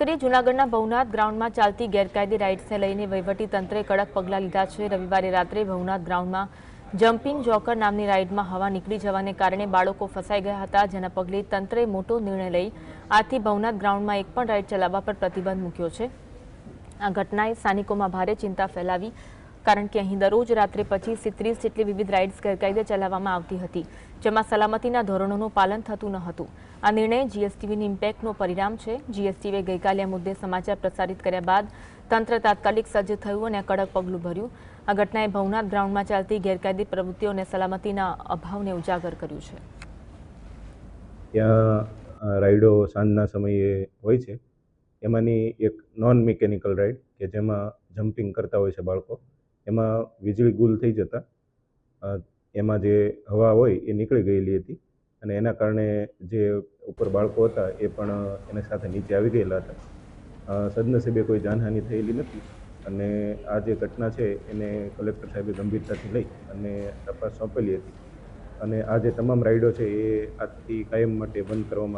કરી જૂનાગઢના ભવનાથ ગ્રાઉન્ડમાં ચાલતી ગેરકાયદે રાઇડ્સને લઈને તંત્રે કડક પગલાં લીધા છે. રવિવારે રાત્રે ભવનાથ ગ્રાઉન્ડમાં જમ્પિંગ જોકર નામની રાઇડમાં હવા નીકળી જવાને કારણે બાળકો ફસાઈ ગયા હતા, જેના પગલે તંત્રે મોટો નિર્ણય લઈ આથી ભવનાથ ગ્રાઉન્ડમાં એક પણ રાઇડ ચલાવવા પર પ્રતિબંધ મૂક્યો છે. આ ઘટનાએ સ્થાનિકોમાં ભારે ચિંતા ફેલાવી કારણ કે અહીં દરરોજ રાત્રે પચીસથી ત્રીસ જેટલી વિવિધ રાઇડ્સ ગેરકાયદે ચલાવવામાં આવતી હતી જેમાં સલામતીના ધોરણોનું પાલન થતું ન હતું. આ નિર્ણય જીએસટીવીની ઇમ્પેક્ટનું પરિણામ છે. જીએસટીવીએ ગઈકાલે આ મુદ્દે સમાચાર પ્રસારિત કર્યા બાદ તંત્ર તાત્કાલિક સજ્જ થયું અને કડક પગલું ભર્યું. આ ઘટનાએ ભવનાથ ગ્રાઉન્ડમાં ચાલતી ગેરકાયદે પ્રવૃત્તિઓ અને સલામતીના અભાવને ઉજાગર કર્યું છે. ત્યાં અ, રાઈડો સાંજના સમયે હોય છે. એમાંની એક નોન મિકેનિકલ રાઈડ કે જેમાં જમ્પિંગ કરતા હોય છે બાળકો. એમાં વીજળી ગુલ થઈ જતાં એમાં જે હવા હોય એ નીકળી ગયેલી હતી અને એના કારણે જે ઉપર બાળકો હતા એ પણ એના સાથે નીચે આવી ગયેલા હતા. સદનસીબે કોઈ જાનહાનિ થયેલી નથી અને આ જે ઘટના છે એને કલેક્ટર સાહેબે ગંભીરતાથી લઈ અને તપાસ સોંપેલી હતી. અને આ જે તમામ રાઈડો છે એ આજથી કાયમ માટે બંધ કરવામાં